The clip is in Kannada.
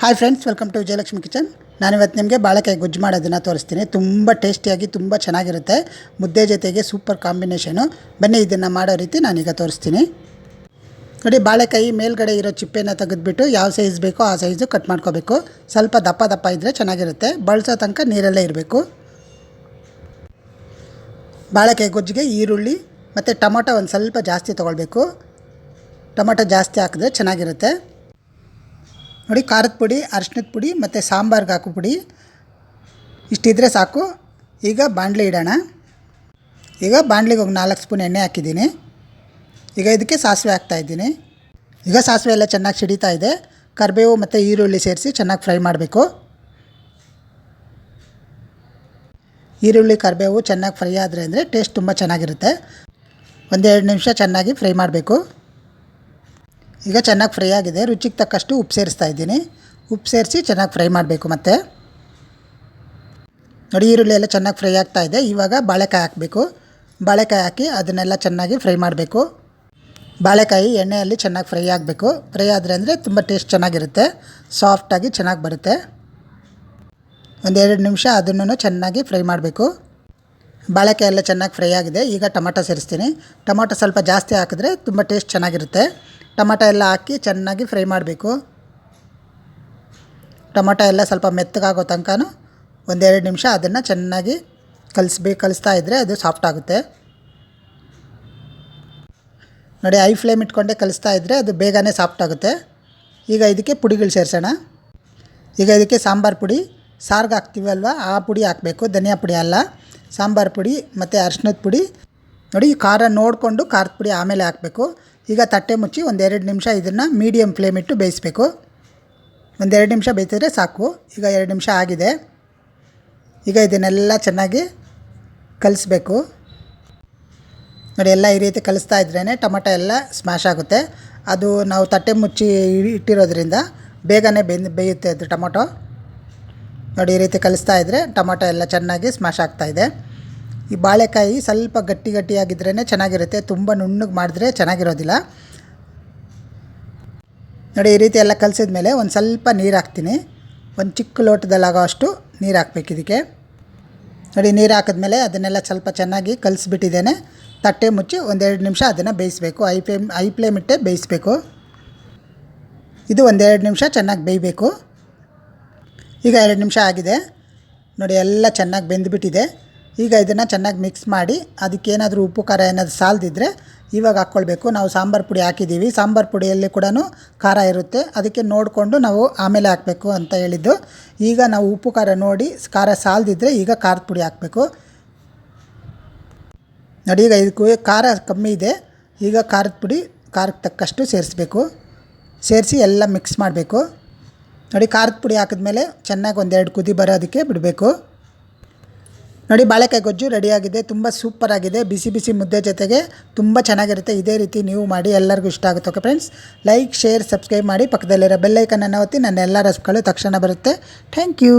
Hi friends welcome to Vijayalakshmi kitchen ನಾನಿವತ್ತು ನಿಮಗೆ ಬಾಳೆಕಾಯಿ ಗೊಜ್ಜು ಮಾಡೋದನ್ನು ತೋರಿಸ್ತೀನಿ. ತುಂಬ ಟೇಸ್ಟಿಯಾಗಿ ತುಂಬ ಚೆನ್ನಾಗಿರುತ್ತೆ. ಮುದ್ದೆ ಜೊತೆಗೆ ಸೂಪರ್ ಕಾಂಬಿನೇಷನು ಬನ್ನಿ ಇದನ್ನು ಮಾಡೋ ರೀತಿ ನಾನೀಗ ತೋರಿಸ್ತೀನಿ. ನೋಡಿ, ಬಾಳೆಕಾಯಿ ಮೇಲ್ಗಡೆ ಇರೋ ಚಿಪ್ಪೆನ ತೆಗೆದುಬಿಟ್ಟು ಯಾವ ಸೈಜ್ ಬೇಕೋ ಆ ಸೈಜು ಕಟ್ ಮಾಡ್ಕೋಬೇಕು. ಸ್ವಲ್ಪ ದಪ್ಪ ದಪ್ಪ ಇದ್ದರೆ ಚೆನ್ನಾಗಿರುತ್ತೆ. ಬಳಸೋ ತನಕ ನೀರಲ್ಲೇ ಇರಬೇಕು. ಬಾಳೆಕಾಯಿ ಗೊಜ್ಜಿಗೆ ಈರುಳ್ಳಿ ಮತ್ತು ಟೊಮೊಟೊ ಒಂದು ಸ್ವಲ್ಪ ಜಾಸ್ತಿ ತೊಗೊಳ್ಬೇಕು. ಟೊಮೊಟೊ ಜಾಸ್ತಿ ಹಾಕಿದ್ರೆ ಚೆನ್ನಾಗಿರುತ್ತೆ. ನೋಡಿ ಖಾರದ ಪುಡಿ ಅರ್ಶಿನದ ಪುಡಿ ಮತ್ತು ಸಾಂಬಾರ್ಗೆ ಹಾಕೋ ಪುಡಿ. ಇಷ್ಟಿದ್ರೆ ಸಾಕು. ಈಗ ಬಾಂಡ್ಲಿ ಇಡೋಣ. ಈಗ ಬಾಂಡ್ಲಿಗೆ ಒಂದು ನಾಲ್ಕು ಸ್ಪೂನ್ ಎಣ್ಣೆ ಹಾಕಿದ್ದೀನಿ. ಈಗ ಇದಕ್ಕೆ ಸಾಸಿವೆ ಹಾಕ್ತಾಯಿದ್ದೀನಿ ಈಗ ಸಾಸಿವೆ ಎಲ್ಲ ಚೆನ್ನಾಗಿ ಸಿಡಿತಾ ಇದೆ. ಕರಿಬೇವು ಮತ್ತು ಈರುಳ್ಳಿ ಸೇರಿಸಿ ಚೆನ್ನಾಗಿ ಫ್ರೈ ಮಾಡಬೇಕು. ಈರುಳ್ಳಿ, ಕರಿಬೇವು ಚೆನ್ನಾಗಿ ಫ್ರೈ ಆದರೆ ಅಂದರೆ ಟೇಸ್ಟ್ ತುಂಬ ಚೆನ್ನಾಗಿರುತ್ತೆ. ಒಂದೆರಡು ನಿಮಿಷ ಚೆನ್ನಾಗಿ ಫ್ರೈ ಮಾಡಬೇಕು. ಈಗ ಚೆನ್ನಾಗಿ ಫ್ರೈ ಆಗಿದೆ. ರುಚಿಗೆ ತಕ್ಕಷ್ಟು ಉಪ್ಪು ಸೇರಿಸ್ತಾ ಇದ್ದೀನಿ. ಉಪ್ಪು ಸೇರಿಸಿ ಚೆನ್ನಾಗಿ ಫ್ರೈ ಮಾಡಬೇಕು ಮತ್ತೆ. ನೋಡಿ ಈರುಳ್ಳಿ ಎಲ್ಲ ಚೆನ್ನಾಗಿ ಫ್ರೈ ಆಗ್ತಾ ಇದೆ. ಇವಾಗ ಬಾಳೆಕಾಯಿ ಹಾಕಬೇಕು. ಬಾಳೆಕಾಯಿ ಹಾಕಿ ಅದನ್ನೆಲ್ಲ ಚೆನ್ನಾಗಿ ಫ್ರೈ ಮಾಡಬೇಕು. ಬಾಳೆಕಾಯಿ ಎಣ್ಣೆಯಲ್ಲಿ ಚೆನ್ನಾಗಿ ಫ್ರೈ ಆಗಬೇಕು. ಫ್ರೈ ಆದರೆ ಅಂದರೆ ತುಂಬ ಟೇಸ್ಟ್ ಚೆನ್ನಾಗಿರುತ್ತೆ. ಸಾಫ್ಟಾಗಿ ಚೆನ್ನಾಗಿ ಬರುತ್ತೆ. ಒಂದೆರಡು ನಿಮಿಷ ಅದನ್ನು ಚೆನ್ನಾಗಿ ಫ್ರೈ ಮಾಡಬೇಕು. ಬಾಳೆಕಾಯಿ ಎಲ್ಲ ಚೆನ್ನಾಗಿ ಫ್ರೈ ಆಗಿದೆ. ಈಗ ಟೊಮೊಟೊ ಸೇರಿಸ್ತೀನಿ. ಟೊಮೊಟೊ ಸ್ವಲ್ಪ ಜಾಸ್ತಿ ಹಾಕಿದ್ರೆ ತುಂಬ ಟೇಸ್ಟ್ ಚೆನ್ನಾಗಿರುತ್ತೆ. ಟೊಮೊಟೊ ಎಲ್ಲ ಹಾಕಿ ಚೆನ್ನಾಗಿ ಫ್ರೈ ಮಾಡಬೇಕು. ಟೊಮೊಟೊ ಎಲ್ಲ ಸ್ವಲ್ಪ ಮೆತ್ತಗಾಗೋ ತನಕ ಒಂದೆರಡು ನಿಮಿಷ ಅದನ್ನು ಚೆನ್ನಾಗಿ ಕಲಿಸ್ಬೇಕು ಕಲಿಸ್ತಾ ಇದ್ದರೆ ಅದು ಸಾಫ್ಟ್ ಆಗುತ್ತೆ. ನೋಡಿ ಐ ಫ್ಲೇಮ್ ಇಟ್ಕೊಂಡೆ ಕಲಿಸ್ತಾ ಇದ್ದರೆ ಅದು ಬೇಗನೆ ಸಾಫ್ಟ್ ಆಗುತ್ತೆ. ಈಗ ಇದಕ್ಕೆ ಪುಡಿಗಳು ಸೇರಿಸೋಣ. ಈಗ ಇದಕ್ಕೆ ಸಾಂಬಾರು ಪುಡಿ. ಸಾರ್ಗೆ ಹಾಕ್ತೀವಲ್ವ ಆ ಪುಡಿ ಹಾಕಬೇಕು. ಧನಿಯಾ ಪುಡಿ ಅಲ್ಲ. ಸಾಂಬಾರು ಪುಡಿ ಮತ್ತು ಅರ್ಶಿನದ ಪುಡಿ. ನೋಡಿ ಖಾರ ನೋಡಿಕೊಂಡು ಖಾರದ ಪುಡಿ ಆಮೇಲೆ ಹಾಕಬೇಕು. ಈಗ ತಟ್ಟೆ ಮುಚ್ಚಿ ಒಂದೆರಡು ನಿಮಿಷ ಇದನ್ನು ಮೀಡಿಯಮ್ ಫ್ಲೇಮ್ ಇಟ್ಟು ಬೇಯಿಸಬೇಕು. ಒಂದೆರಡು ನಿಮಿಷ ಬೇಯ್ತಿದ್ರೆ ಸಾಕು. ಈಗ ಎರಡು ನಿಮಿಷ ಆಗಿದೆ. ಈಗ ಇದನ್ನೆಲ್ಲ ಚೆನ್ನಾಗಿ ಕಲಿಸ್ಬೇಕು. ನೋಡಿ, ಎಲ್ಲ ಈ ರೀತಿ ಕಲಿಸ್ತಾ ಇದ್ರೇ ಟೊಮೆಟೊ ಎಲ್ಲ ಸ್ಮ್ಯಾಶ್ ಆಗುತ್ತೆ. ಅದು ನಾವು ತಟ್ಟೆ ಮುಚ್ಚಿ ಇಟ್ಟಿರೋದ್ರಿಂದ ಬೇಗನೆ ಬೆಂದು ಬೇಯುತ್ತೆ ಅದು ಟೊಮೊಟೊ. ನೋಡಿ, ಈ ರೀತಿ ಕಲಿಸ್ತಾ ಇದ್ದರೆ ಟೊಮೊಟೊ ಎಲ್ಲ ಚೆನ್ನಾಗಿ ಸ್ಮ್ಯಾಶ್ ಆಗ್ತಾಯಿದೆ ಈ ಬಾಳೆಕಾಯಿ ಸ್ವಲ್ಪ ಗಟ್ಟಿ ಗಟ್ಟಿಯಾಗಿದ್ರೇ ಚೆನ್ನಾಗಿರುತ್ತೆ. ತುಂಬ ನುಣ್ಣಗೆ ಮಾಡಿದ್ರೆ ಚೆನ್ನಾಗಿರೋದಿಲ್ಲ. ನೋಡಿ, ಈ ರೀತಿ ಎಲ್ಲ ಕಲಸಿದ ಮೇಲೆ ಒಂದು ಸ್ವಲ್ಪ ನೀರು ಹಾಕ್ತೀನಿ. ಒಂದು ಚಿಕ್ಕ ಲೋಟದಲ್ಲಾಗೋ ಅಷ್ಟು ನೀರು ಹಾಕ್ಬೇಕು ಇದಕ್ಕೆ. ನೋಡಿ, ನೀರು ಹಾಕಿದ್ಮೇಲೆ ಅದನ್ನೆಲ್ಲ ಸ್ವಲ್ಪ ಚೆನ್ನಾಗಿ ಕಲಿಸ್ಬಿಟ್ಟಿದ್ದೇನೆ. ತಟ್ಟೆ ಮುಚ್ಚಿ ಒಂದೆರಡು ನಿಮಿಷ ಅದನ್ನು ಬೇಯಿಸಬೇಕು. ಐ ಫ್ಲೇಮ್ ಐ ಫ್ಲೇಮ್ ಇಟ್ಟೆ ಬೇಯಿಸಬೇಕು. ಇದು ಒಂದೆರಡು ನಿಮಿಷ ಚೆನ್ನಾಗಿ ಬೇಯಬೇಕು. ಈಗ ಎರಡು ನಿಮಿಷ ಆಗಿದೆ. ನೋಡಿ, ಎಲ್ಲ ಚೆನ್ನಾಗಿ ಬೆಂದುಬಿಟ್ಟಿದೆ. ಈಗ ಇದನ್ನು ಚೆನ್ನಾಗಿ ಮಿಕ್ಸ್ ಮಾಡಿ ಅದಕ್ಕೇನಾದರೂ ಉಪ್ಪು, ಖಾರ ಏನಾದರೂ ಸಾಲದಿದ್ದರೆ ಇವಾಗ ಹಾಕ್ಕೊಳ್ಬೇಕು. ನಾವು ಸಾಂಬಾರು ಪುಡಿ ಹಾಕಿದ್ದೀವಿ. ಸಾಂಬಾರು ಪುಡಿಯಲ್ಲಿ ಕೂಡ ಖಾರ ಇರುತ್ತೆ. ಅದಕ್ಕೆ ನೋಡಿಕೊಂಡು ನಾವು ಆಮೇಲೆ ಹಾಕಬೇಕು ಅಂತ ಹೇಳಿದ್ದು. ಈಗ ನಾವು ಉಪ್ಪು, ಖಾರ ನೋಡಿ ಖಾರ ಸಾಲದಿದ್ದರೆ ಈಗ ಖಾರದ ಪುಡಿ ಹಾಕಬೇಕು. ನೋಡಿ, ಈಗ ಇದಕ್ಕೂ ಖಾರ ಕಮ್ಮಿ ಇದೆ. ಈಗ ಖಾರದ ಪುಡಿ ಖಾರಕ್ಕೆ ತಕ್ಕಷ್ಟು ಸೇರಿಸ್ಬೇಕು. ಸೇರಿಸಿ ಎಲ್ಲ ಮಿಕ್ಸ್ ಮಾಡಬೇಕು. ನೋಡಿ, ಖಾರದ ಪುಡಿ ಹಾಕಿದ್ಮೇಲೆ ಚೆನ್ನಾಗಿ ಒಂದೆರಡು ಕುದಿ ಬರೋದಕ್ಕೆ ಬಿಡಬೇಕು. ನೋಡಿ, ಬಾಳೆಕಾಯಿ ಗೊಜ್ಜು ರೆಡಿಯಾಗಿದೆ, ತುಂಬ ಸೂಪರಾಗಿದೆ ಬಿಸಿ ಬಿಸಿ ಮುದ್ದೆ ಜೊತೆಗೆ ತುಂಬ ಚೆನ್ನಾಗಿರುತ್ತೆ. ಇದೇ ರೀತಿ ನೀವು ಮಾಡಿ, ಎಲ್ಲರಿಗೂ ಇಷ್ಟ ಆಗುತ್ತೆ. Okay friends like share subscribe ಮಾಡಿ. ಪಕ್ಕದಲ್ಲಿರೋ ಬೆಲ್ಲೈಕನನ್ನು ಒತ್ತಿ, ನನ್ನ ಎಲ್ಲ ರೆಸ್ಪ್ಗಳು ತಕ್ಷಣ ಬರುತ್ತೆ. Thank you